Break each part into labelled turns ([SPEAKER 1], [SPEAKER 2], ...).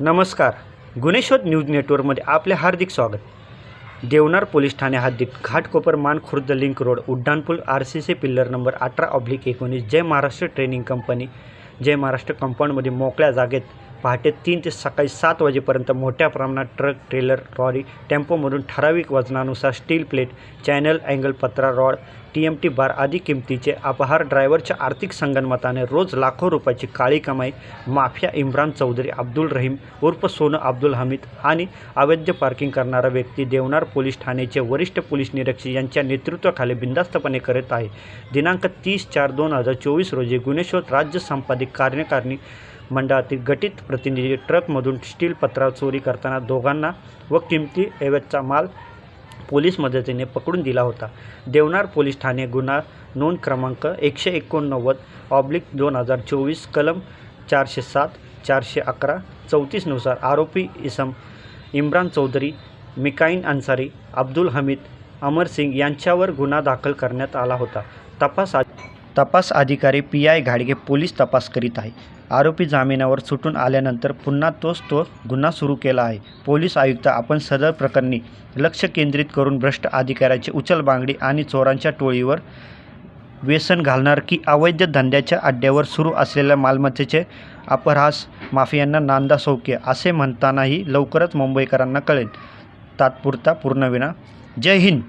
[SPEAKER 1] नमस्कार. गुन्हेशोध न्यूज नेटवर्कमध्ये आपले हार्दिक स्वागत. देवनार पोलीस ठाणे हद्दीत Ghatkopar Mankhurd link road उड्डाणपूल R C C pillar number अठरा ऑब्लिक एकोणीस जय महाराष्ट्र ट्रेनिंग कंपनी जय महाराष्ट्र कंपाऊंडमध्ये मोकळ्या जागेत पहाटे तीन ते सकाळी सात वाजेपर्यंत मोठ्या प्रमाणात ट्रक ट्रेलर लॉरी टेम्पोमधून ठराविक वजनानुसार स्टील प्लेट चॅनल अँगल पत्रा rod T M T bar आदी किमतीचे अपहार ड्रायव्हरच्या आर्थिक संगनमताने रोज लाखो रुपयाची काळी कमाई माफिया इम्रान चौधरी अब्दुल रहीम उर्फ सोनं अब्दुल हमीद आणि अवैध पार्किंग करणारा व्यक्ती देवनार पोलीस ठाण्याचे वरिष्ठ पोलीस निरीक्षक यांच्या नेतृत्वाखाली बिंदास्तपणे करत आहे. दिनांक तीस चार दोन हजार चोवीस रोजी गुन्हेशोध राज्य संपादित कार्यकारिणी मंडळातील गटित प्रतिनिधी ट्रकमधून स्टील पत्रा चोरी करताना दोघांना व किमती एवजचा माल पोलीस मदतीने पकडून दिला होता. देवनार पोलीस ठाणे गुन्हा नोंद क्रमांक एकशे एकोणनव्वद ऑब्लिक दोन हजार चोवीस कलम चारशे सात चारशे अकरा चौतीसनुसार आरोपी इसम इम्रान चौधरी मिकाईन अन्सारी अब्दुल हमीद अमर सिंग यांच्यावर गुन्हा दाखल करण्यात आला होता. तपास तपास अधिकारी पी आय घाडगे पोलीस तपास करीत आहे. आरोपी जामिनावर सुटून आल्यानंतर पुन्हा तोच तो गुन्हा सुरू केला आहे. पोलीस आयुक्त आपण सदर प्रकरणी लक्ष केंद्रित करून भ्रष्ट अधिकाऱ्याची उचलबांगडी आणि चोरांच्या टोळीवर व्यसन घालणार की अवैध धंद्याच्या अड्ड्यावर सुरू असलेल्या मालमत्तेचे अपहास माफियांना नांदा सौख्य असे म्हणतानाही लवकरच मुंबईकरांना कळेल. तात्पुरता पूर्णविना जय हिंद.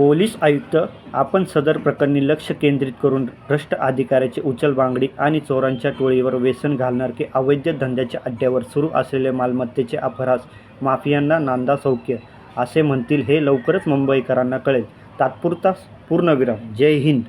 [SPEAKER 1] पोलीस आयुक्त आपण सदर प्रकरणी लक्ष केंद्रित करून भ्रष्ट अधिकाऱ्याची उचलबांगडी आणि चोरांच्या टोळीवर व्यसन घालणार की अवैध धंद्याच्या अड्ड्यावर सुरू असलेले मालमत्तेचे अपहास माफियांना नांदा सौख्य असे म्हणतील हे लवकरच मुंबईकरांना कळेल. तात्पुरता पूर्णविराम. जय हिंद.